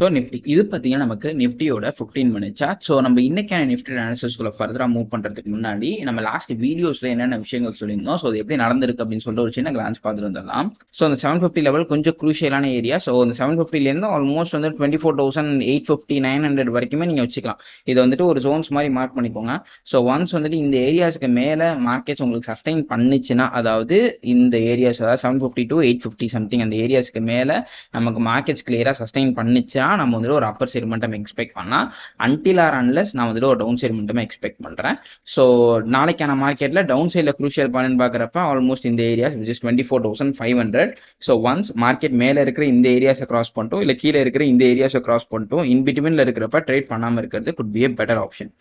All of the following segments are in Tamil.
ஸோ நிஃப்டி இது பார்த்தீங்கன்னா நமக்கு நிஃப்டியோட ஃபிஃப்டீன் மினிட்ஸா ஸோ நம்ம இன்னைக்கான நிஃப்டி அனாலிசிஸ்குள்ள ஃபர்தராக மூவ் பண்ணுறதுக்கு முன்னாடி நம்ம லாஸ்ட் வீடியோஸில் என்னென்ன விஷயங்கள் சொல்லியிருந்தோம்? ஸோ அது எப்படி நடந்திருக்கு அப்படின்னு சொல்லிட்டு ஒரு சின்ன கிளான்ஸ் பார்த்துட்டு வந்துடலாம். ஸோ அந்த செவன் ஃபிஃப்டி லெவல் கொஞ்சம் குரூஷியலான ஏரியா ஸோ அந்த செவன் ஃபிஃப்டிலேருந்து ஆல்மோஸ்ட் வந்து twenty four thousand eight fifty nine hundred வரைக்குமே நீங்கள் வச்சுக்கலாம். இதை வந்துட்டு ஒரு ஜோன்ஸ் மாதிரி மார்க் பண்ணிக்கோங்க. ஸோ ஒன்ஸ் வந்துட்டு இந்த ஏரியாஸ்க்கு மேலே மார்க்கெட்ஸ் உங்களுக்கு சஸ்டைன் பண்ணுச்சுன்னா அதாவது இந்த ஏரியாஸ் அதாவது seven fifty to eight fifty something அந்த ஏரியாஸ்க்கு மேலே நமக்கு மார்க்கெட்ஸ் கிளியராக சஸ்டைன் அப்படின்னா நம்ம வந்துட்டு ஒரு அப்பர் சைடு மட்டும் எக்ஸ்பெக்ட் பண்ணலாம். அன்டில் ஆர் அன்லஸ் நான் வந்துட்டு ஒரு டவுன் சைடு எக்ஸ்பெக்ட் பண்ணுறேன் ஸோ நாளைக்கான மார்க்கெட்டில் டவுன் சைடில் குரூஷியல் பாயிண்ட் பார்க்குறப்ப ஆல்மோஸ்ட் இந்த areas which is twenty four thousand five hundred so once market மேலே இருக்கிற இந்த ஏரியாஸை கிராஸ் பண்ணிட்டோம் இல்லை கீழே இருக்கிற இந்த ஏரியாஸை கிராஸ் பண்ணிட்டோம் இன்பிட்வீனில் இருக்கிறப்ப ட்ரேட் பண்ணாமல் இருக்கிறது good be a better option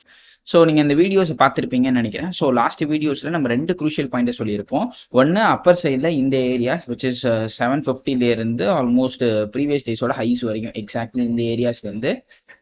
so நீங்கள் இந்த வீடியோஸை பார்த்துருப்பீங்கன்னு நினைக்கிறேன். ஸோ லாஸ்ட் வீடியோஸில் நம்ம ரெண்டு குரூஷியல் பாயிண்ட்டை சொல்லியிருப்போம். ஒன்று அப்பர் சைடில் இந்த ஏரியாஸ் விச் இஸ் செவன் ஃபிஃப்டிலேருந்து ஆல்மோஸ்ட் ப்ரீவியஸ் டேஸோட ஹைஸ் வரைக்கும் எக்ஸாக்ட்லி இந்த ஏரியாஸ்லேருந்து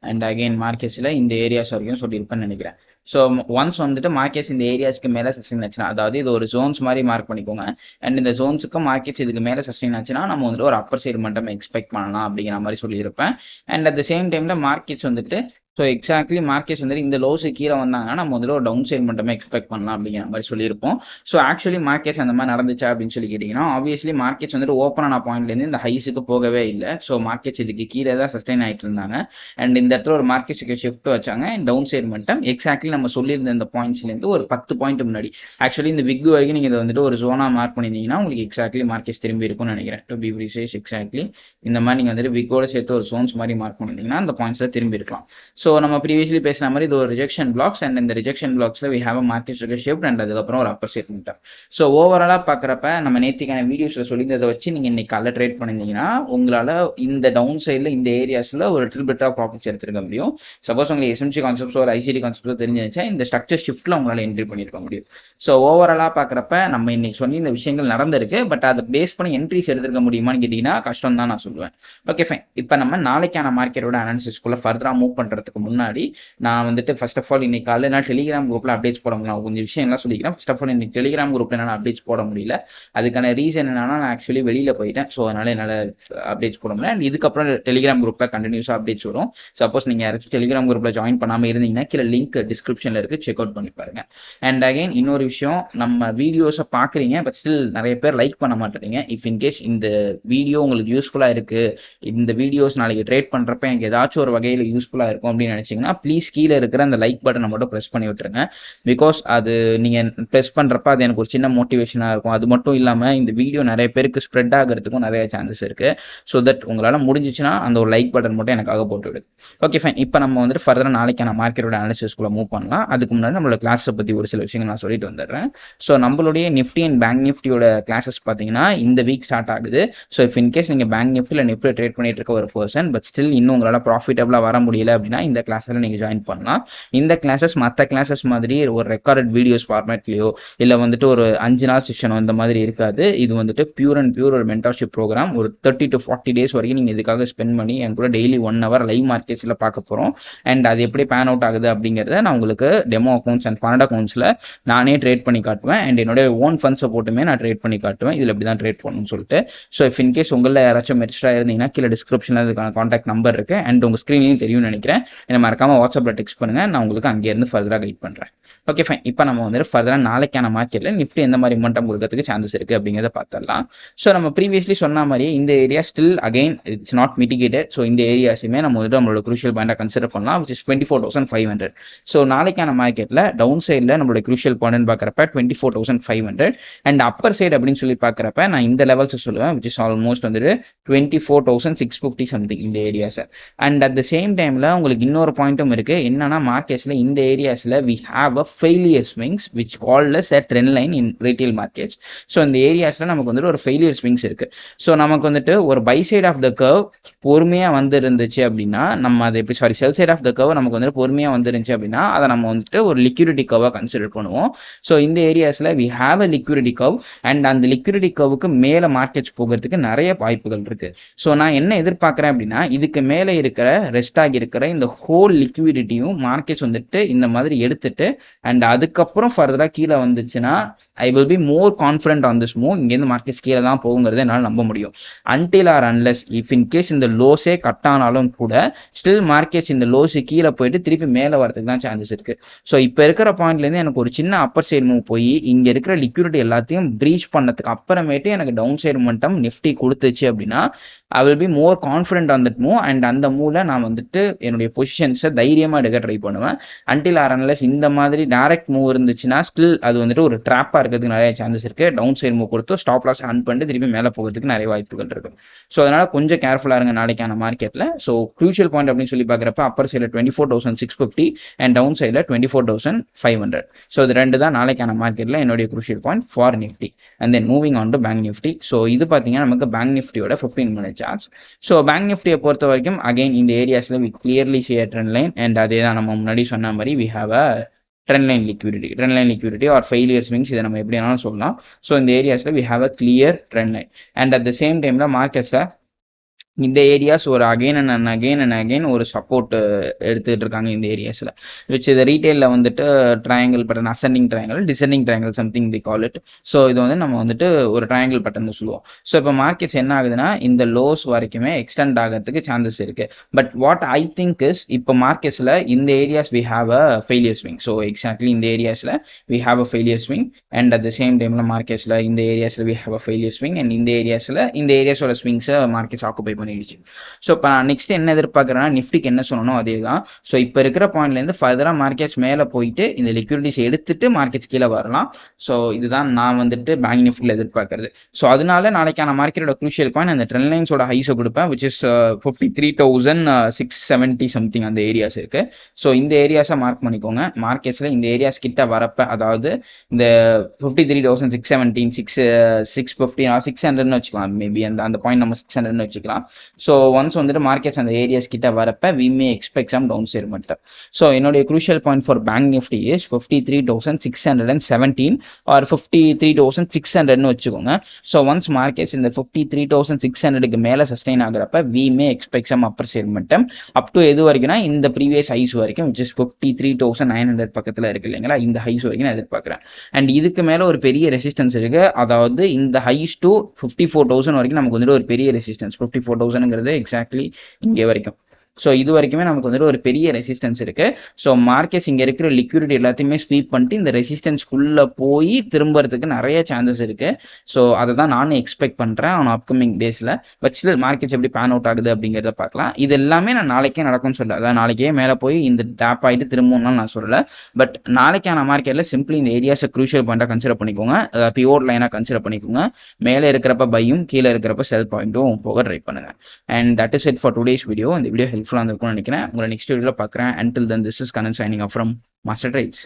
அண்ட் அகைன் மார்க்கெட்ஸில் இந்த ஏரியாஸ் வரைக்கும் சொல்லியிருப்பேன்னு நினைக்கிறேன். ஸோ ஒன்ஸ் வந்துட்டு மார்க்கெட்ஸ் இந்த ஏரியாஸ்க்கு மேலே சஸ்டெயின் ஆச்சுன்னா அதாவது இது ஒரு ஜோன்ஸ் மாதிரி மார்க் பண்ணிக்கோங்க. அண்ட் இந்த ஜோன்ஸுக்கு மார்க்கெட்ஸ் இதுக்கு மேலே சஸ்டெயின் ஆச்சுன்னா நம்ம வந்துட்டு ஒரு அப்பர் சைடு மட்டும் எக்ஸ்பெக்ட் பண்ணலாம் அப்படிங்கிற மாதிரி சொல்லியிருப்பேன். அண்ட் அட் த சேம் டைமில் மார்க்கெட்ஸ் வந்துட்டு ஸோ எக்ஸாக்ட்லி மார்க்கெட்ஸ் வந்து இந்த லோஸு கீழே வந்தாங்கன்னா நம்ம முதல்ல ஒரு டவுன் சைட் மட்டுமே எக்ஸ்பெக்ட் பண்ணலாம் அப்படிங்கிற மாதிரி சொல்லியிருப்போம். ஸோ ஆக்சுவலி மார்க்கெட்ஸ் அந்த மாதிரி நடந்துச்சா அப்படின்னு சொல்லி கேட்டிங்கன்னா ஆப்வியஸ்லி மார்க்கெட்ஸ் வந்துட்டு ஓப்பன் ஆன பாயிண்ட்லேருந்து இந்த ஹைஸுக்கு போகவே இல்லை. ஸோ மார்க்கெட்ஸ் இதுக்கு கீழே தான் சஸ்டைன் ஆகிட்டு இருந்தாங்க. அண்ட் இந்த இடத்துல ஒரு மார்க்கெட்ஸுக்கு ஷிஃப்ட் வச்சாங்க. அண்ட் டவுன் சைட் மட்டும் எக்ஸாக்ட்லி நம்ம சொல்லியிருந்த இந்த பாயிண்ட்ஸ்லேருந்து ஒரு பத்து பாயிண்ட் முன்னாடி. ஆக்சுவலி இந்த விக்கு வரைக்கும் நீங்கள் இதை வந்துட்டு ஒரு ஜோனாக மார்க் பண்ணியிருந்தீங்கன்னா உங்களுக்கு எக்ஸாக்ட்லி மார்க்கெட்ஸ் திரும்பி இருக்கும்னு நினைக்கிறேன். டு பி ப்ரீசேஸ் எக்ஸாக்ட்லி இந்த மாதிரி நீங்கள் வந்துட்டு விக்கோட சேர்த்து ஒரு ஜோன்ஸ் மாதிரி மார்க் பண்ணியிருந்தீங்கன்னா அந்த பாயிண்ட்ஸில் திரும்பி இருக்கலாம். ஸோ நம்ம ப்ரீவியஸ்லி பேசின மாதிரி இது ஒரு ரிஜெக்ஷன் பிளாக்ஸ் அண்ட் இந்த rejection பிளாக்ஸ்ல we have a market structure shift and அதுக்கப்புறம் ஒரு அப்பர் ஸ்டேட்மெண்ட் ஸோ ஓவராலாக பார்க்குறப்ப நம்ம நேத்திக்கான வீடியோஸில் சொல்லியிருந்ததை வச்சு நீங்கள் இன்னைக்கு காலைல ட்ரேட் பண்ணிருந்தீங்கன்னா உங்களால் இந்த டவுன் சைடில் இந்த ஏரியாஸில் ஒரு ட்ரில் பெட்டராக ப்ராஃபிட்ஸ் எடுத்துருக்க முடியும். சப்போஸ் உங்களுக்கு எஸ்எம்சி கான்செப்ட்ஸ் ஒரு ஐசிடி கான்செப்ட்ஸோ தெரிஞ்சிருந்துச்சா இந்த ஸ்ட்ரக்சர் ஷிஃப்ட்டில் உங்களால் என்ட்ரி பண்ணியிருக்க முடியும். ஸோ ஓவராலாக பார்க்குறப்ப நம்ம இன்னைக்கு சொன்ன இந்த விஷயங்கள் நடந்திருக்கு பட் அதை பேஸ் பண்ணி என்ட்ரிஸ் எடுத்துருக்க முடியுமான்னு கேட்டிங்கன்னா கஷ்டம் தான் நான் சொல்லுவேன். ஓகே ஃபைன் இப்போ நம்ம நாளைக்கான மார்க்கெட்டோட அனாலிசிஸ்குள்ளே ஃபர்தராக மூவ் பண்ணுறதுக்கு முன்னாடி நான் வந்துட்டு ஃபர்ஸ்ட் ஆஃப் ஆல் இன்னைக்கு காலையில் நான் டெலிகிராம் குரூப்பில் அப்டேட்ஸ் போட முடியல. கொஞ்சம் விஷயம் எல்லாம் சொல்லிக்கிறேன். ஃபர்ஸ்ட் ஆஃப் ஆல் இன்னைக்கு டெலிகிராம் குரூப்பில் என்னால் அப்டேட்ஸ் போட முடியல. அதுக்கான ரீசன் என்னன்னா நான் ஆக்சுவலி வெளியில் போயிட்டேன். ஸோ அதனால என்னால் அப்டேட்ஸ் போட முடியல. அண்ட் இதுக்கப்புறம் டெலிகிராம் குரூப்பில் கண்டினியூஸாக அப்டேட்ஸ் வரும். சப்போஸ் நீங்கள் யாராச்சும் டெலிகிராம் குரூப்பில் ஜாயின் பண்ணாமல் இருந்தீங்கன்னா கீழே லிங்க் டிஸ்கிரிப்ஷனில் இருக்குது செக் அவுட் பண்ணி பாருங்க. அண்ட் அகைன் இன்னொரு விஷயம் நம்ம வீடியோஸை பார்க்குறீங்க பட் ஸ்டில் நிறைய பேர் லைக் பண்ண மாட்டேறீங்க. இஃப் இன்கேஸ் இந்த வீடியோ உங்களுக்கு யூஸ்ஃபுல்லாக இருக்குது இந்த வீடியோஸ் நாளைக்கு ட்ரேட் பண்ணுறப்ப எனக்கு ஏதாச்சும் ஒரு வகையில் யூஸ்ஃபுல்லாக இருக்கும் அப்படின்னு நினைச்சீங்கன்னா ப்ளீஸ் கீழே இருக்கிற அந்த லைக் பட்டனை மட்டும் ப்ரெஸ் பண்ணி விட்டுருங்க. பிகாஸ் அது நீங்கள் ப்ரெஸ் பண்ணுறப்ப அது எனக்கு ஒரு சின்ன மோட்டிவேஷனாக இருக்கும். அது மட்டும் இல்லாமல் இந்த வீடியோ நிறைய பேருக்கு ஸ்ப்ரெட் ஆகிறதுக்கும் நிறைய சான்சஸ் இருக்குது ஸோ தட் உங்களால் முடிஞ்சிச்சுன்னா அந்த ஒரு லைக் பட்டன் மட்டும் எனக்காக போட்டு விடு. ஓகே ஃபைன் இப்போ நம்ம வந்துட்டு ஃபர்தராக நாளைக்கான மார்க்கெட்டோட அனாலிசிஸ்குள்ளே மூவ் பண்ணலாம். அதுக்கு முன்னாடி நம்மளோட கிளாஸை பற்றி ஒரு சில விஷயங்கள் நான் சொல்லிட்டு வந்துடுறேன். ஸோ நம்மளுடைய நிஃப்டி அண்ட் பேங்க் நிஃப்டியோட கிளாஸஸ் பார்த்தீங்கன்னா இந்த வீக் ஸ்டார்ட் ஆகுது. ஸோ இஃப் இன்கேஸ் நீங்கள் பேங்க் நிஃப்டியில் நிஃப்டி ட்ரேட் பண்ணிட்டு இருக்க ஒரு பர்சன் பட் ஸ்டில் இன்னும் உங்களால் ப்ராஃபிட்டபிளாக வர முடியல அப்படின்னா இந்த இந்த கிளாஸில் நீங்கள் ஜாயின் பண்ணலாம் இந்த கிளாஸஸ் மற்ற கிளாஸஸ் மாதிரி ஒரு ரெக்கார்டட் வீடியோஸ் ஃபார்மேட்லேயோ இல்லை வந்துட்டு ஒரு அஞ்சு நாள் செஷனோ இந்த மாதிரி இருக்காது. இது வந்துட்டு பியூர் அண்ட் பியூர் ஒரு மென்டர்ஷிப் ப்ரோக்ராம் ஒரு தேர்ட்டி டு ஃபார்ட்டி டேஸ் வரைக்கும் நீங்கள் இதுக்காக ஸ்பெண்ட் பண்ணி என் கூட டெய்லி ஒன் ஹவர் லைவ் மார்க்கெட்ஸில் பார்க்க போகிறோம் அண்ட் அது எப்படி பேன் அவுட் ஆகுது அப்படிங்கிறத நான் உங்களுக்கு டெமோ அக்கௌண்ட்ஸ் அண்ட் ஃபண்ட் அக்கௌண்ட்ஸில் நானே ட்ரேட் பண்ணி காட்டுவேன். அண்ட் என்னுடைய ஓன் ஃபண்ட்ஸை போட்டுமே நான் ட்ரேட் பண்ணி காட்டுவேன். இதில் எப்படி தான் ட்ரேட் பண்ணணும்னு சொல்லிட்டு. ஸோ இஃப் இன்கேஸ் உங்களில் யாராச்சும் மெரிஸ்டாக இருந்தீங்கன்னா கீழே டிஸ்கிரிப்ஷனில் அதுக்கான காண்டாக்ட் நம்பர் இருக்குது அண்ட் உங்கள் ஸ்க்ரீன்லையும் தெரியும்னு நினைக்கிறேன். என்னை மறக்காம வாட்ஸ்அப்பில் டெக்ஸ்ட் பண்ணுங்கள் நான் உங்களுக்கு அங்கேருந்து ஃபர்தராக கைட் பண்ணுறேன் ஓகே ஃபைன் இப்போ நம்ம வந்துட்டு ஃபர்தராக நாளைக்கான மார்க்கெட்டில் நிஃப்டி எந்த மாதிரி மட்டம் கொடுக்கறதுக்கு சான்சஸ் இருக்குது அப்படிங்கிறத பார்த்துடலாம். ஸோ நம்ம ப்ரீவியஸ்லி சொன்ன மாதிரி இந்த area still again it's not mitigated so இந்த ஏரியாஸுமே நம்ம வந்துட்டு நம்மளோட குரூஷியல் பாயிண்டாக கன்சிடர் பண்ணலாம் which is twenty four thousand five hundred so நாளைக்கான மார்க்கெட்டில் டவுன் சைடில் நம்மளோட குரூஷியல் பாயிண்ட் பார்க்குறப்ப twenty four thousand five hundred and upper side அப்படின்னு சொல்லி பார்க்குறப்ப நான் இந்த லெவல்ஸ் சொல்லுவேன் விச் இஸ் ஆல்மோஸ்ட் வந்துட்டு twenty four thousand six fifty something இந்த ஏரியாஸை அண்ட் அட் த சேம் டைமில் உங்களுக்கு இன்னொரு பாயிண்ட்டும் இருக்கு. என்னன்னா மார்க்கெட்ஸ்ல இந்த ஏரியாஸ்ல we have a failure swings which called as a trend line in retail markets so இந்த ஏரியாஸ்ல நமக்கு வந்துட்டு ஒரு ஃபெயிலியர் ஸ்விங்ஸ் இருக்கு. ஸோ நமக்கு வந்துட்டு ஒரு buy side of the curve பொறுமையா வந்து இருந்துச்சு அப்படின்னா நம்ம அதை எப்படி sorry sell side of the curve நமக்கு வந்துட்டு பொறுமையா வந்துருந்துச்சு அப்படின்னா அதை நம்ம வந்துட்டு ஒரு லிக்யூரிட்டி கர்வாக கன்சிடர் பண்ணுவோம். ஸோ இந்த ஏரியாஸ்ல we have a liquidity curve and அந்த லிக்யூரிட்டி கர்வுக்கு மேலே மார்க்கெட்ஸ் போகிறதுக்கு நிறைய வாய்ப்புகள் இருக்கு. ஸோ நான் என்ன எதிர்பார்க்குறேன் அப்படின்னா இதுக்கு மேலே இருக்கிற ரெஸ்ட் ஆகி இருக்கிற இந்த ஹோல் லிக்விடிட்டியும் மார்க்கெட்ஸ் வந்துட்டு இந்த மாதிரி எடுத்துட்டு அண்ட் அதுக்கப்புறம் ஃபர்தராக கீழே வந்துச்சுன்னா I will be more confident on this move இங்கேருந்து மார்க்கெட்ஸ் கீழே தான் போகுங்கிறத என்னால் நம்ப முடியும். Until or unless if in case இந்த லோஸே கட் ஆனாலும் கூட ஸ்டில் மார்க்கெட்ஸ் இந்த லோஸு கீழே போயிட்டு திருப்பி மேலே வரதுக்கு தான் சான்சஸ் இருக்கு. ஸோ இப்போ இருக்கிற பாயிண்ட்லேருந்து எனக்கு ஒரு சின்ன அப்பர் சைடு மூவ் போய் இங்கே இருக்கிற லிக்விடிட்டி எல்லாத்தையும் ப்ரீச் பண்ணதுக்கு அப்புறமேட்டு எனக்கு டவுன் சைடு மட்டும் நிஃப்டி கொடுத்துச்சு அப்படின்னா I will be more confident on that move and அந்த மூவ்ல நான் வந்துட்டு என்னுடைய பொசிஷன்ஸை தைரியமாக எடுக்க ட்ரை பண்ணுவேன். அன்டில் ஆர் அன்லஸ் இந்த மாதிரி டைரக்ட் மூவ் இருந்துச்சுன்னா ஸ்டில் அது வந்துட்டு ஒரு ட்ராப்பாக இருக்கிறதுக்கு நிறைய சான்சஸ் இருக்கு. டவுன் சைடு மூவ் கொடுத்து ஸ்டாப் லாஸ் அன் பண்ணிட்டு திருப்பி மேலே போகிறதுக்கு நிறைய வாய்ப்புகள் இருக்கு. ஸோ அதனால கொஞ்சம் கேர்ஃபுல்லாக இருங்க நாளைக்கான மார்க்கெட்டில் ஸோ க்ரூஷியல் பாயிண்ட் அப்படின்னு சொல்லி பார்க்குறப்ப அப்பர் சைடில் twenty four thousand six fifty and down சைடில் twenty four thousand five hundred so இது ரெண்டு தான் நாளைக்கான மார்க்கெட்டில் என்னுடைய crucial point for Nifty and then moving on to bank Nifty so இது பார்த்தீங்கன்னா நமக்கு பேங்க் நிஃப்டியோட fifteen minutes chance so bank நிஃப்டியை பொறுத்த வரைக்கும் அகைன் இந்த ஏரியாஸில் we clearly see trend line and அதே தான் நம்ம முன்னாடி சொன்ன மாதிரி we have a trend line liquidity trend line liquidity or failure swings இதை நம்ம எப்படி வேணாலும் சொல்லலாம். ஸோ இந்த ஏரியாஸில் we have a clear trend line and at the same டைமில் மார்க்கெட்ஸில் இந்த ஏரியாஸ் ஒரு again and and again and again ஒரு சப்போர்ட் எடுத்துக்கிட்டு இருக்காங்க இந்த ஏரியாஸில் விச் இது ரீட்டெயிலில் வந்துட்டு triangle pattern ascending triangle descending triangle something they call it so இது வந்து நம்ம வந்துட்டு ஒரு ட்ரையாங்கிள் பட்டன் சொல்லுவோம். ஸோ இப்போ மார்க்கெட்ஸ் என்ன ஆகுதுன்னா இந்த லோஸ் வரைக்குமே எக்ஸ்டெண்ட் ஆகிறதுக்கு சான்சஸ் இருக்குது but what I think is இப்போ மார்க்கெட்ஸில் இந்த areas we have a failure swing so exactly இந்த ஏரியாஸில் we have a failure swing and at the same டைமில் மார்க்கெட்ஸில் இந்த ஏரியாஸில் we have a failure swing and இந்த ஏரியாஸில் இந்த ஏரியாஸோட ஸ்விங்ஸை மார்க்கெட்ஸ் ஆக்குபை பண்ணிடுச்சு ஸோ இப்போ நான் நெக்ஸ்ட் என்ன எதிர்பார்க்குறேன்னா நிஃப்டிக்கு என்ன சொல்லணும் அதே தான் ஸோ இப்போ இருக்கிற பாயிண்ட்லேருந்து ஃபர்தராக மார்க்கெட்ஸ் மேலே போயிட்டு இந்த லிக்விடிட்டிஸ் எடுத்துட்டு மார்க்கெட்ஸ் கீழே வரலாம். ஸோ இதுதான் நான் வந்துட்டு பேங்க் நிஃப்டியில் எதிர்பார்க்கறது. ஸோ அதனால நாளைக்கான மார்க்கெட்டோட க்ரூஷியல் பாயிண்ட் அந்த ட்ரெண்ட் லைன்ஸோட ஹைஸை கொடுப்பேன் which is fifty three thousand six seventy something அந்த ஏரியாஸ் இருக்கு. ஸோ இந்த ஏரியாஸை மார்க் பண்ணிக்கோங்க. மார்க்கெட்ஸில் இந்த ஏரியாஸ் கிட்ட வரப்ப அதாவது இந்த fifty three thousand six seventeen six six fifty six ஹண்ட்ரட்னு வச்சுக்கலாம். மேபி அந்த அந்த பாயிண்ட் நம்ம சிக்ஸ் ஹண்ட்ரட்னு வச்சுக்கலாம். ஸோ ஒன்ஸ் வந்துட்டு மார்க்கெட்ஸ் அந்த ஏரியாஸ் கிட்ட வரப்ப we may expect some down side மட்டும். ஸோ என்னுடைய crucial point for bank Nifty is fifty three thousand six hundred and seventeen or fifty three thousand six ஹண்ட்ரட்னு வச்சுக்கோங்க. ஸோ ஒன்ஸ் மார்க்கெட்ஸ் இந்த ஃபிஃப்டி த்ரீ தௌசண்ட் சிக்ஸ் ஹண்ட்ரடுக்கு மேலே sustain ஆகிறப்ப we may expect some upper side மட்டும். அப் டு எது வரைக்கும்னா இந்த ப்ரீவியஸ் ஹைஸ் வரைக்கும் which is fifty three thousand nine hundred பக்கத்தில் இருக்கு இல்லைங்களா இந்த ஹைஸ் வரைக்கும் நான் எதிர்பார்க்குறேன். அண்ட் இதுக்கு மேலே ஒரு பெரிய ரெசிஸ்டன்ஸ் இருக்கு. அதாவது இந்த highs to fifty four thousand வரைக்கும் நமக்கு வந்துட்டு ஒரு பெரிய ரெசிஸ்டன்ஸ் ஃபிஃப்டி ஃபோர் தௌசண்ட்ங்கிறது எக்ஸாக்ட்லி இங்கே வரைக்கும். ஸோ இது வரைக்குமே நமக்கு வந்துட்டு ஒரு பெரிய ரெசிஸ்டன்ஸ் இருக்கு. ஸோ மார்க்கெட்ஸ் இங்கே இருக்கிற லிக்விடிட்டி எல்லாத்தையுமே ஸ்வீப் பண்ணிட்டு இந்த ரெசிஸ்டன்ஸ்குள்ளே போய் திரும்புறதுக்கு நிறைய சான்சஸ் இருக்கு. ஸோ அதை தான் நானும் எக்ஸ்பெக்ட் பண்ணுறேன் ஆன் அப்கமிங் டேஸில் வச்சு மார்க்கெட்ஸ் எப்படி பேன் அவுட் ஆகுது அப்படிங்கிறத பார்க்கலாம். இது எல்லாமே நான் நாளைக்கே நடக்கும்னு சொல்ல அதாவது நாளைக்கே மேலே போய் இந்த டேப் ஆகிட்டு திரும்பணும்னு நான் சொல்லலை. பட் நாளைக்கான மார்க்கெட்டில் சிம்பிளி இந்த ஏரியாஸை க்ரூஷியல் பாயிண்டாக கன்சிடர் பண்ணிக்கோங்க. பியோர் லைனாக கன்சிடர் பண்ணிக்கோங்க. மேலே இருக்கிறப்ப பையும் கீழே இருக்கிறப்ப செல் பாயிண்ட்டும் போக ட்ரை பண்ணுங்க. And that is it for today's video இந்த வீடியோ ஹெல்ப்ஃபுல்லாக இருந்திருக்கும்னு நினைக்கிறேன். உங்களை நெக்ஸ்ட் வீடியோவில் பார்க்குறேன். Until then this is Kanan signing off from Master Rights